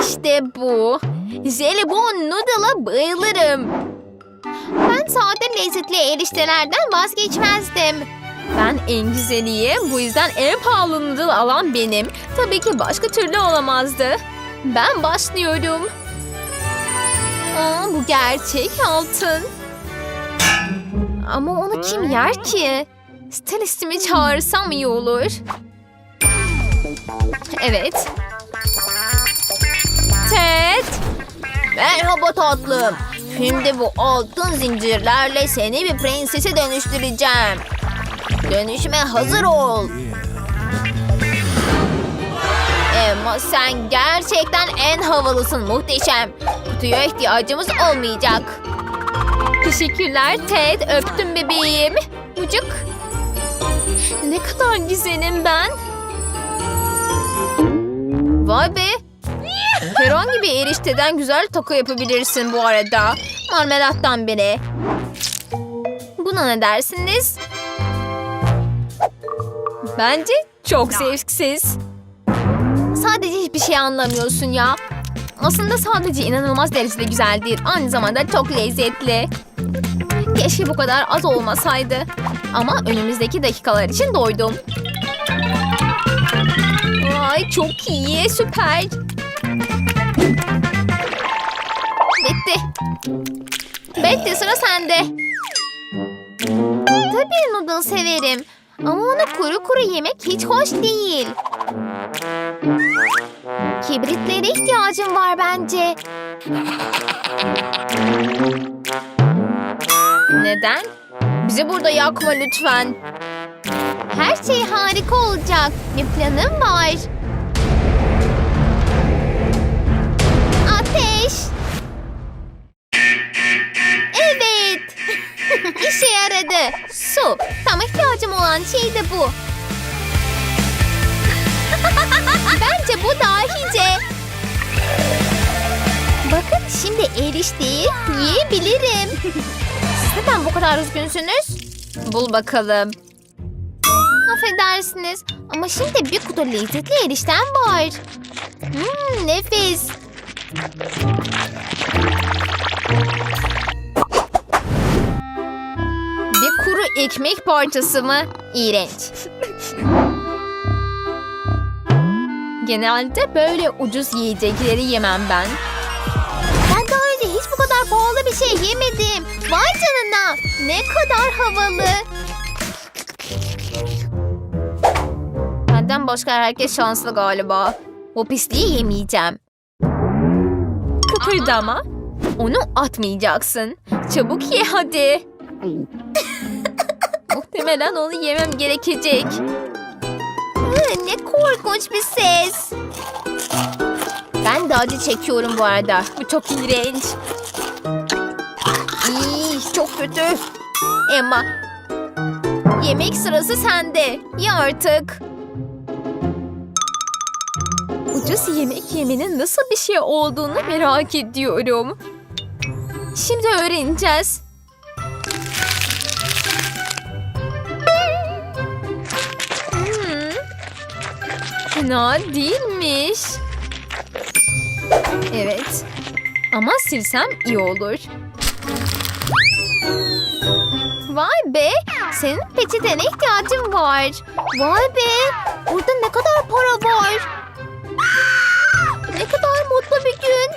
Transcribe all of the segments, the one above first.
İşte bu. Jelibon noodle'a bayılırım. Ben sade lezzetli eriştelerden vazgeçmezdim. Ben en güzeliyim. Bu yüzden en pahalı noodle alan benim. Tabii ki başka türlü olamazdı. Ben başlıyorum. Aa, bu gerçek altın. Ama onu kim yer ki? Stilistimi çağırsam iyi olur. Evet. Ted. Merhaba tatlım. Şimdi bu altın zincirlerle seni bir prensese dönüştüreceğim. Dönüşüme hazır ol. Emma sen gerçekten en havalısın muhteşem. Kutuya ihtiyacımız olmayacak. Teşekkürler Ted. Öptüm bebeğim. Ucuk. Ne kadar güzelim ben. Vay be. Herhangi bir erişteden güzel takı yapabilirsin bu arada. Marmelattan bile. Buna ne dersiniz? Bence çok zevksiz. Sadece hiçbir şey anlamıyorsun ya. Aslında sadece inanılmaz derecede güzel değil. Aynı zamanda çok lezzetli. Keşke bu kadar az olmasaydı. Ama önümüzdeki dakikalar için doydum. Ay çok iyi, süper. Bitti sıra sende. Tabii noodle severim. Ama onu kuru kuru yemek hiç hoş değil. Kibritlere ihtiyacım var bence. Neden? Bizi burada yakma lütfen. Her şey harika olacak. Bir planım var. Ateş. Olan şey de bu. Bence bu dahice. Bakın şimdi erişteyi yiyebilirim. Siz neden bu kadar üzgünsünüz? Bul bakalım. Affedersiniz ama şimdi bir kutu lezzetli erişten var. Hmm, nefis. Ekmek parçası mı? İğrenç. Genelde böyle ucuz yiyecekleri yemem ben. Ben daha önce hiç bu kadar pahalı bir şey yemedim. Vay canına. Ne kadar havalı. Benden başka herkes şanslı galiba. O pisliği yemeyeceğim. Kıpırdama. Onu atmayacaksın. Çabuk ye hadi. Muhtemelen onu yemem gerekecek. Hı, Ne korkunç bir ses. Ben de acı çekiyorum bu arada. Bu çok iğrenç. İyi, çok kötü. Emma, yemek sırası sende. Ye artık. Ucuz yemek yemenin nasıl bir şey olduğunu merak ediyorum. Şimdi öğreneceğiz. Fena değilmiş. Evet. Ama silsem iyi olur. Vay be! Senin peçetene ihtiyacın var. Vay be! Burada ne kadar para var. Ne kadar mutlu bir gün.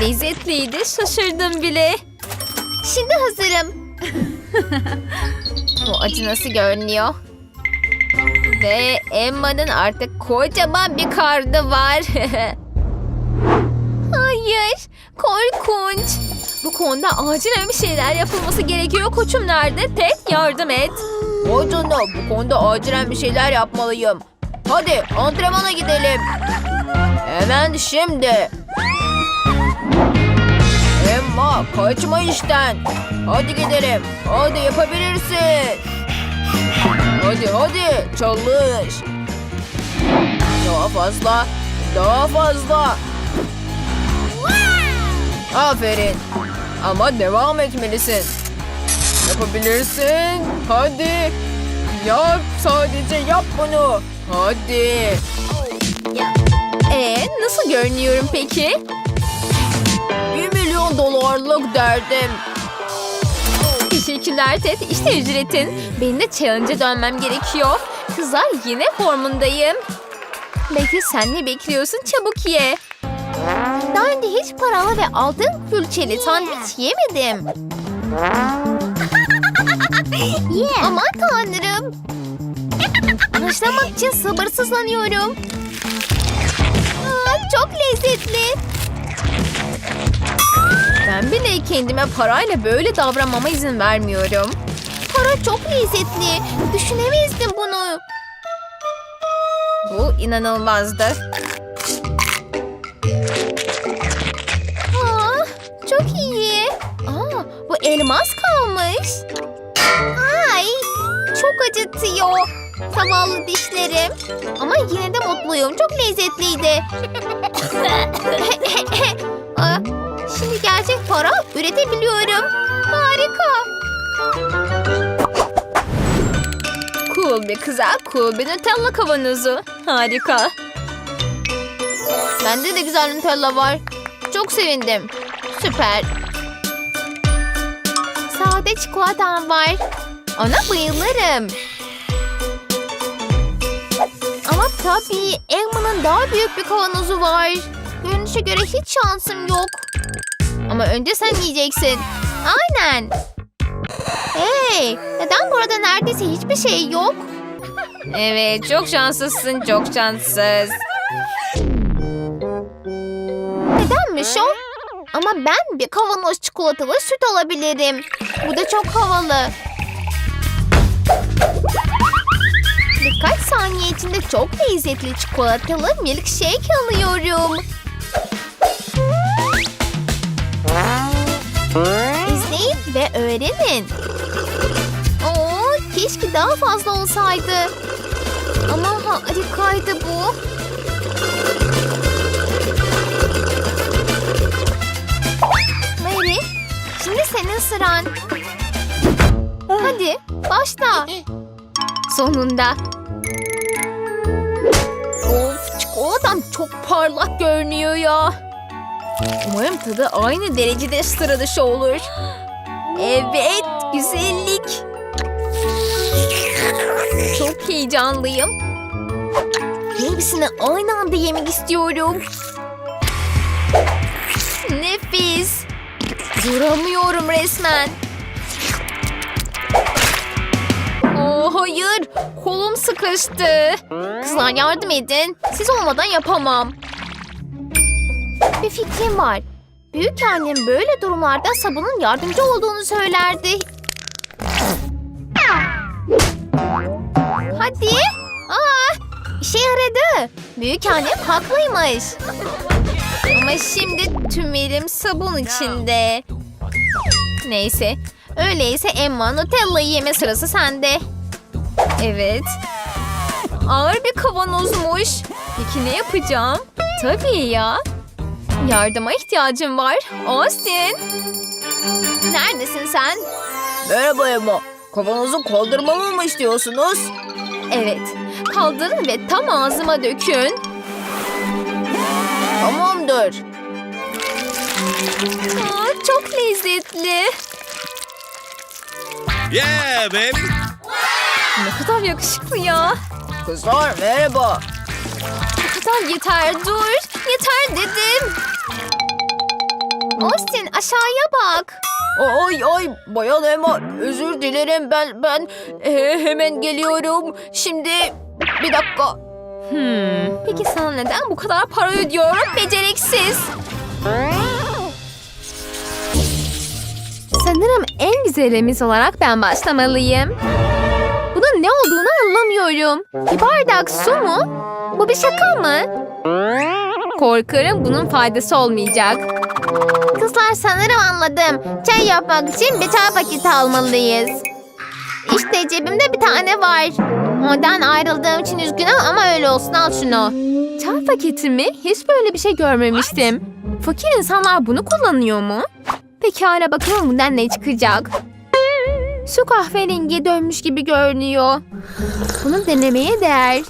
Lezzetliydi. Şaşırdım bile. Şimdi hazırım. Bu acı nasıl görünüyor? Ve Emma'nın artık kocaman bir karnı var. Hayır, korkunç. Bu konuda acilen bir şeyler yapılması gerekiyor. Koçum nerede? Ted yardım et. Canına bu konuda acilen bir şeyler yapmalıyım. Hadi antrenmana gidelim. Hemen şimdi. Emma kaçma işten. Hadi gidelim. Hadi yapabilirsin. Hadi hadi çalış. Daha fazla. Daha fazla. Aferin. Ama devam etmelisin. Yapabilirsin. Hadi. Yap sadece yap bunu. Hadi. Ee, nasıl Nasıl görünüyorum peki? Bir milyon dolarlık derdim. Teşekkürler Ted. İşte ücretin. Benim de challenge'a dönmem gerekiyor. Kızlar yine formundayım. Belki sen ne bekliyorsun? Çabuk ye. Daha önce hiç paralı ve altın külçeli sandviç yemedim. Aman tanrım. Başlamak için sabırsızlanıyorum. Aa, çok lezzetli. Ben bile kendime parayla böyle davranmama izin vermiyorum. Para çok lezzetli. Düşünemezdim bunu. Bu inanılmazdı. Aa, çok iyi. Aa, bu elmas kalmış. Ay, çok acıtıyor. Zavallı dişlerim. Ama yine de mutluyum. Çok lezzetliydi. Aa, şimdi gerçek para üretebiliyorum. Harika. Cool bir kıza, cool bir Nutella kavanozu. Harika. Bende de güzel Nutella var. Çok sevindim. Süper. Sade çikolatam var. Ona bayılırım. Ama tabii Elma'nın daha büyük bir kavanozu var. Görünüşe göre hiç şansım yok. Ama önce sen yiyeceksin. Aynen. Hey, neden burada neredeyse hiçbir şey yok? Evet, çok şanslısın, çok şanssız. Nedenmiş o? Ama ben bir kavanoz çikolatalı süt alabilirim. Bu da çok havalı. Birkaç saniye içinde çok lezzetli çikolatalı milkshake alıyorum. İzleyin ve öğrenin. Oo, keşke daha fazla olsaydı. Ama harikaydı bu. Mary, şimdi senin sıran. Hadi başla. Sonunda. Çok parlak görünüyor ya. Umarım tadı aynı derecede sıra dışı olur. Evet güzellik. Çok heyecanlıyım. Hepsini aynı anda yemek istiyorum. Nefis. Duramıyorum resmen. Oo, hayır. Kolum sıkıştı. Kızlar yardım edin. Siz olmadan yapamam. Bir fikrim var. Büyük annem böyle durumlarda sabunun yardımcı olduğunu söylerdi. Hadi. Aa, işe yaradı. Büyük annem haklıymış. Ama şimdi tüm elim sabun içinde. Neyse. Öyleyse Emma Nutella'yı yeme sırası sende. Evet. Ağır bir kavanozmuş. Peki ne yapacağım? Tabii ya. Yardıma ihtiyacım var. Austin. Neredesin sen? Merhaba Emma. Kavanozu kaldırmamı mı istiyorsunuz? Evet. Kaldırın ve tam ağzıma dökün. Tamamdır. Aa, çok lezzetli. Yeah, baby. Ne kadar yakışıklı ya. Kızlar merhaba. Bu kadar yeter dur. Yeter dedim. Austin aşağıya bak. Ay ay bayan Emma özür dilerim ben ben e, hemen geliyorum. Şimdi bir dakika. Hmm. Peki sana neden bu kadar para ödüyorum beceriksiz? Sanırım en güzelimiz olarak ben başlamalıyım. Ne olduğunu anlamıyorum. Bir bardak su mu? Bu bir şaka mı? Korkarım bunun faydası olmayacak. Kızlar sanırım anladım. Çay yapmak için bir çay paketi almalıyız. İşte cebimde bir tane var. Ondan ayrıldığım için üzgünüm ama öyle olsun al şunu. Çay paketi mi? Hiç böyle bir şey görmemiştim. Fakir insanlar bunu kullanıyor mu? Pekala bakalım bundan ne çıkacak. Su kahverengiye dönmüş gibi görünüyor. Bunu denemeye değer.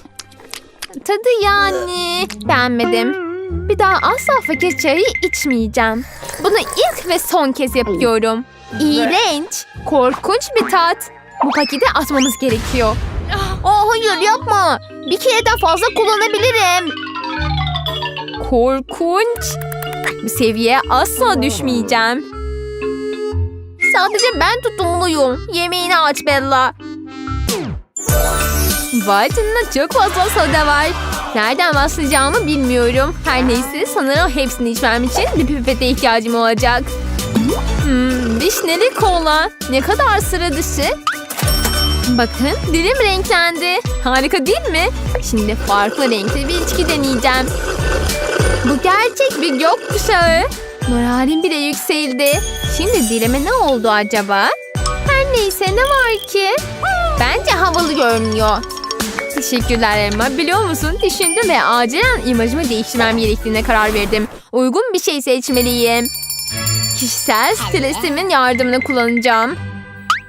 Tadı yani beğenmedim. Bir daha asla fakir çayı içmeyeceğim. Bunu ilk ve son kez yapıyorum. İğrenç, korkunç bir tat. Bu paketi atmamız gerekiyor. Aa, hayır yapma. Bir kere daha fazla kullanabilirim. Korkunç. Bu seviyeye asla düşmeyeceğim. Sadece ben tutumluyum. Yemeğini aç Bella. Vay canına çok fazla soda var. Nereden başlayacağımı bilmiyorum. Her neyse sanırım hepsini içmem için bir pipete ihtiyacım olacak. Hmm, vişneli kola. Ne kadar sıra dışı. Bakın dilim renklendi. Harika değil mi? Şimdi farklı renkli bir içki deneyeceğim. Bu gerçek bir gökkuşağı. Moralim bile yükseldi. Şimdi dilime ne oldu acaba? Her neyse ne var ki? Bence havalı görünüyor. Teşekkürler Emma. Biliyor musun? Düşündüm ve acilen imajımı değiştirmem gerektiğine karar verdim. Uygun bir şey seçmeliyim. Kişisel stilistimin yardımını kullanacağım.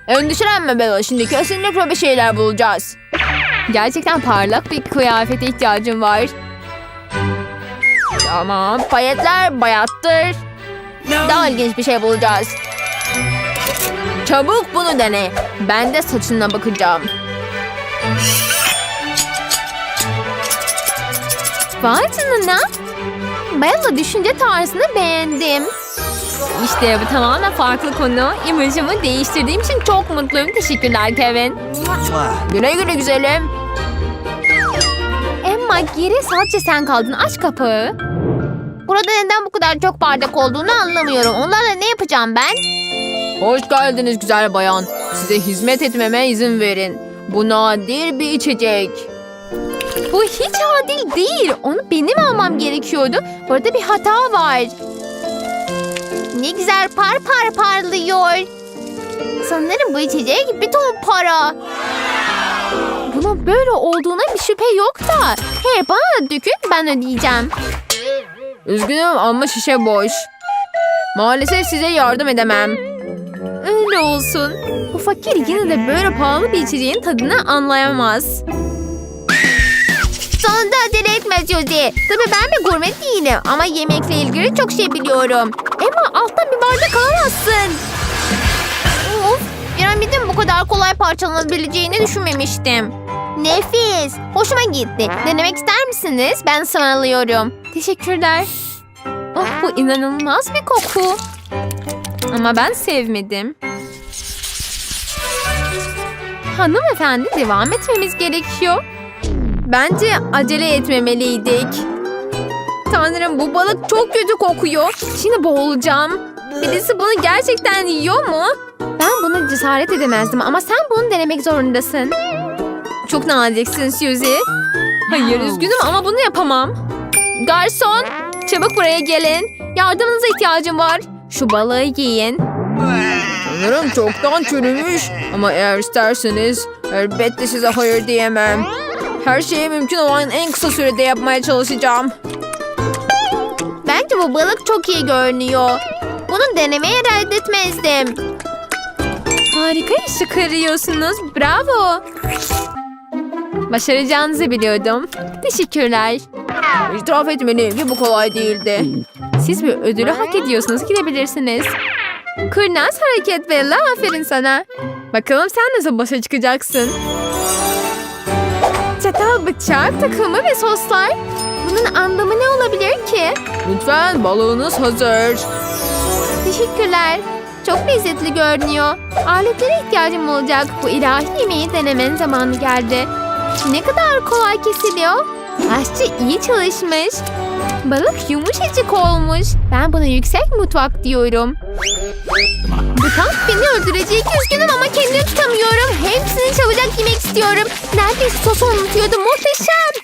Endişelenme Bella. Şimdi kesinlikle bir şeyler bulacağız. Gerçekten parlak bir kıyafete ihtiyacım var. Tamam. Payetler bayattır. Daha ilginç bir şey bulacağız. Çabuk bunu dene. Ben de saçına bakacağım. Vay canına. Bella düşünce tarzını beğendim. İşte bu tamamen farklı konu. İmajımı değiştirdiğim için çok mutluyum. Teşekkürler Kevin. Güle güle güzelim. Emma geri sadece sen kaldın. Aç kapıyı. Burada neden bu kadar çok bardak olduğunu anlamıyorum. Onlarla ne yapacağım ben? Hoş geldiniz güzel bayan. Size hizmet etmeme izin verin. Bu nadir bir içecek. Bu hiç adil değil. Onu benim almam gerekiyordu. Burada bir hata var. Ne güzel par par parlıyor. Sanırım bu içecek bir ton para. Bunun böyle olduğuna bir şüphe yok da. Hey bana da dökün ben ödeyeceğim. Üzgünüm ama şişe boş. Maalesef size yardım edemem. Öyle olsun. Bu fakir yine de böyle pahalı bir içeceğin tadını anlayamaz. Sonunda acele etme Josie. Tabii ben bir gurme değilim ama yemekle ilgili çok şey biliyorum. Emma alttan bir bardak alamazsın. Of, piramidin bu kadar kolay parçalanabileceğini düşünmemiştim. Nefis, hoşuma gitti. Denemek ister misiniz? Ben ısmarlıyorum. Teşekkürler. Oh bu inanılmaz bir koku. Ama ben sevmedim. Hanımefendi devam etmemiz gerekiyor. Bence acele etmemeliydik. Tanrım bu balık çok kötü kokuyor. Şimdi boğulacağım. Birisi bunu gerçekten yiyor mu? Ben buna cesaret edemezdim ama sen bunu denemek zorundasın. Çok naziksin Suzy. Hayır üzgünüm ama bunu yapamam. Garson çabuk buraya gelin. Yardımınıza ihtiyacım var. Şu balığı yiyin. Sanırım çoktan çürümüş. Ama eğer isterseniz elbette size hayır diyemem. Her şeyi mümkün olan en kısa sürede yapmaya çalışacağım. Bence bu balık çok iyi görünüyor. Bunu denemeye reddetmezdim. Harika iş çıkarıyorsunuz. Bravo. Başaracağınızı biliyordum. Teşekkürler. İtiraf etmeliyim ki bu kolay değildi. Siz bir ödülü hak ediyorsunuz. Gidebilirsiniz. Kurnaz hareket Bella. Aferin sana. Bakalım sen nasıl başa çıkacaksın. Çatal, bıçak, takımı ve soslar. Bunun anlamı ne olabilir ki? Lütfen balığınız hazır. Teşekkürler. Çok lezzetli görünüyor. Aletlere ihtiyacım olacak. Bu ilahi yemeği denemenin zamanı geldi. Ne kadar kolay kesiliyor. Aşçı iyi çalışmış. Balık yumuşacık olmuş. Ben buna yüksek mutfak diyorum. Bu tank beni öldürecek. Üzgünüm ama kendimi tutamıyorum. Hepsini çabucak yemek istiyorum. Neredeyse sosu unutuyordum. Muhteşem.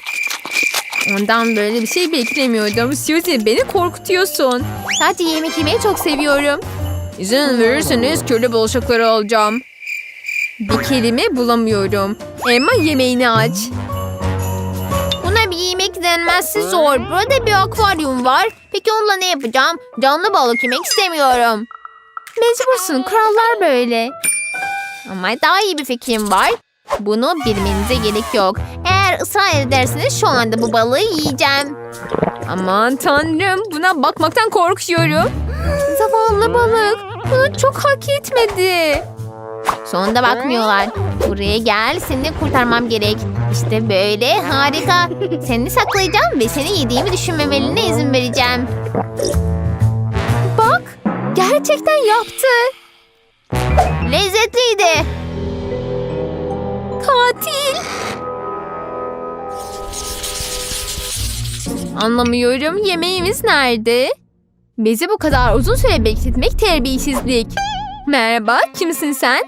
Ondan böyle bir şey beklemiyordum. Suzy beni korkutuyorsun. Sadece yemek yemeyi çok seviyorum. İzin verirseniz kirli bulaşıkları alacağım. Bir kelime bulamıyorum. Emma yemeğini aç. Buna bir yemek denmezse zor. Burada bir akvaryum var. Peki onunla ne yapacağım? Canlı balık yemek istemiyorum. Mecbursun kurallar böyle. Ama daha iyi bir fikrim var. Bunu bilmenize gerek yok. Eğer ısrar ederseniz şu anda bu balığı yiyeceğim. Aman tanrım buna bakmaktan korkuyorum. Zavallı balık bunu çok hak etmedi. Sonunda bakmıyorlar. Buraya gel seni kurtarmam gerek. İşte böyle harika. Seni saklayacağım ve seni yediğimi düşünmemeline izin vereceğim. Bak gerçekten yaptı. Lezzetliydi. Katil. Anlamıyorum yemeğimiz nerede? Bizi bu kadar uzun süre bekletmek terbiyesizlik. Merhaba kimsin sen?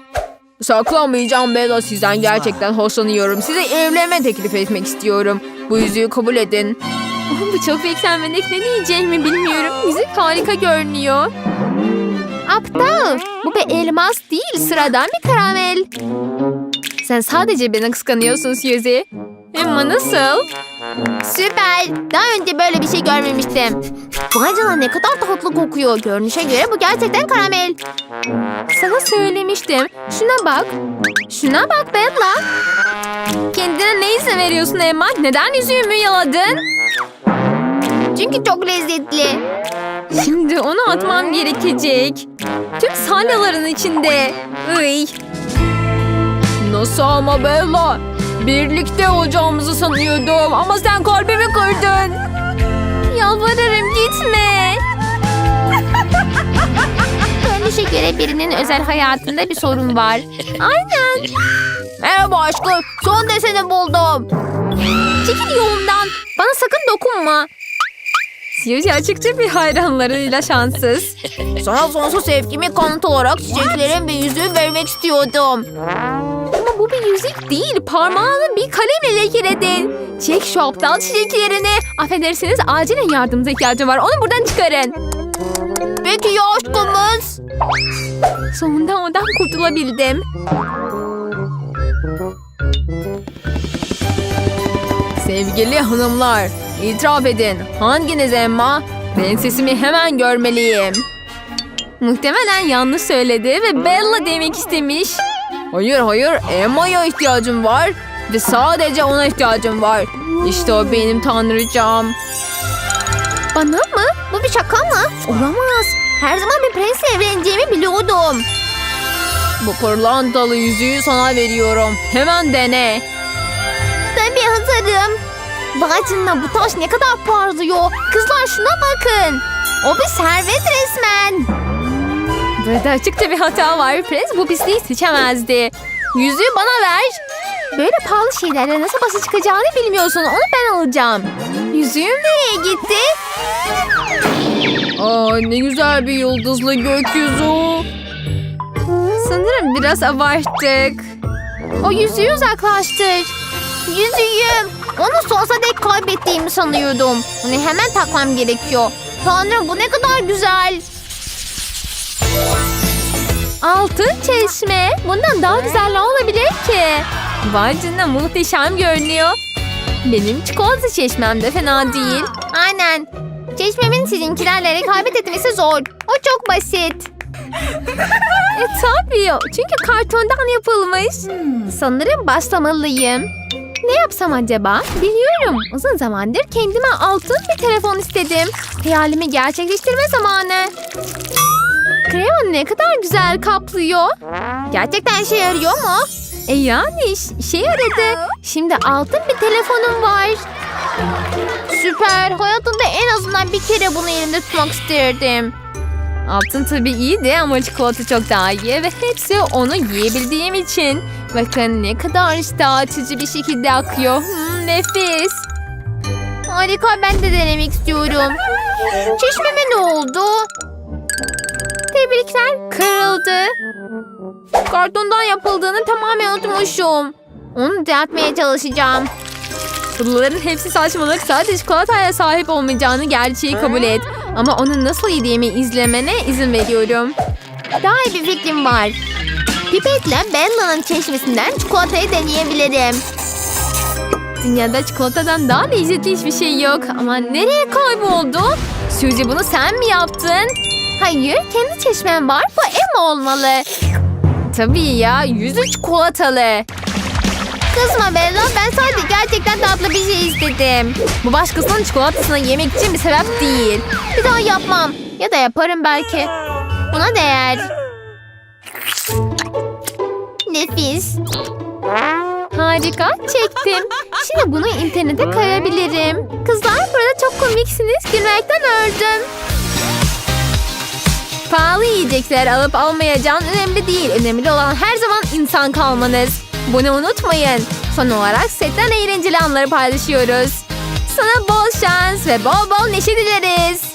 Saklamayacağım Bella sizden gerçekten hoşlanıyorum. Size evlenme teklif etmek istiyorum. Bu yüzüğü kabul edin. Bu çok beklenmedik ne diyeceğimi bilmiyorum. Yüzük harika görünüyor. Aptal. Bu bir elmas değil sıradan bir karamel. Sen sadece beni kıskanıyorsun Suzy. Ama nasıl? Süper. Daha önce böyle bir şey görmemiştim. Vay canına ne kadar tatlı kokuyor. Görünüşe göre bu gerçekten karamel. Sana söylemiştim. Şuna bak. Şuna bak Bella. Kendine ne izin veriyorsun Emma? Neden yüzüğümü yaladın? Çünkü çok lezzetli. Şimdi onu atmam gerekecek. Tüm salyaların içinde. Iy. Nasıl ama Bella? Birlikte olacağımızı sanıyordum ama sen kalbimi kırdın. Yalvarırım gitme. Görünüşe göre birinin özel hayatında bir sorun var. Aynen. Merhaba aşkım. Son deseni buldum. Çekil yolumdan. Bana sakın dokunma. Suzy açıkça bir hayranlarıyla şanssız. Sana sonsuz sevgimi kanıt olarak çiçeklerin ve yüzüğü vermek istiyordum. Bu bir yüzük değil. Parmağını bir kalemle lekeledin. Çek şu aptal çiçeklerini. Affedersiniz acilen yardımınıza ihtiyacım var. Onu buradan çıkarın. Peki ya aşkımız? Sonunda ondan kurtulabildim. Sevgili hanımlar, itiraf edin. Hanginiz Emma? Prensesimi hemen görmeliyim. Muhtemelen yanlış söyledi ve Bella demek istemiş. Hayır hayır Emma'ya ihtiyacım var ve sadece ona ihtiyacım var. İşte o benim tanrıcam. Bana mı? Bu bir şaka mı? Olamaz. Her zaman bir prensle evleneceğimi biliyordum. Bu pırlantalı yüzüğü sana veriyorum. Hemen dene. Tabii hazırım. Vay bu taş ne kadar parlıyor. Kızlar şuna bakın. O bir servet resmen. Burada açıkça bir hata var. Prens bu pisliği seçemezdi. Yüzüğü bana ver. Böyle pahalı şeylerle nasıl başa çıkacağını bilmiyorsun. Onu ben alacağım. Yüzüğüm nereye gitti? Aa ne güzel bir yıldızlı gökyüzü. Sanırım biraz abarttık. O yüzüğü uzaklaştır. Yüzüğüm. Onu sonsuza dek kaybettiğimi sanıyordum. Bunu hemen takmam gerekiyor. Tanrım bu ne kadar güzel. Altın çeşme. Bundan daha güzel ne olabilir ki? Vay canına muhteşem görünüyor. Benim çikolata çeşmem de fena değil. Aynen. Çeşmemin sizinkilerle rekabet etmesi zor. O çok basit. E tabii. Çünkü kartondan yapılmış. Sanırım başlamalıyım. Ne yapsam acaba? Biliyorum. Uzun zamandır kendime altın bir telefon istedim. Hayalimi gerçekleştirme zamanı. Krema ne kadar güzel kaplıyor. Gerçekten işe yarıyor mu? E yani iş, işe yaradı. Şimdi altın bir telefonum var. Süper. Hayatımda en azından bir kere bunu elimde tutmak isterdim. Altın tabii iyiydi ama çikolata çok daha iyi ve hepsi onu yiyebildiğim için. Bakın ne kadar iştah bir şekilde akıyor. Hmm, nefis. Harika ben de denemek istiyorum. Çeşmeme ne oldu? Tebrikler kırıldı. Kartondan yapıldığını tamamen unutmuşum. Onu düzeltmeye çalışacağım. Bunların hepsi saçmalık. Sadece çikolataya sahip olmayacağını gerçeği kabul et. Ama onu nasıl yediğimi izlemene izin veriyorum. Daha iyi bir fikrim var. Pipetle Bella'nın çeşmesinden çikolatayı deneyebilirim. Dünyada çikolatadan daha lezzetli hiçbir şey yok. Ama nereye kayboldu? Suzy bunu sen mi yaptın? Hayır, kendi çeşmem var. Bu Emma olmalı. Tabii ya yüzü çikolatalı. Kızma Bella ben sadece gerçekten tatlı bir şey istedim. Bu başkasının çikolatasını yemek için bir sebep değil. Bir daha yapmam. Ya da yaparım belki. Buna değer. Nefis. Harika, çektim. Şimdi bunu internete koyabilirim. Kızlar burada çok komiksiniz. Gülmekten öldüm. Pahalı yiyecekler alıp almayacağın önemli değil. Önemli olan her zaman insan kalmanız. Bunu unutmayın. Son olarak setten eğlenceli anları paylaşıyoruz. Sana bol şans ve bol bol neşe dileriz.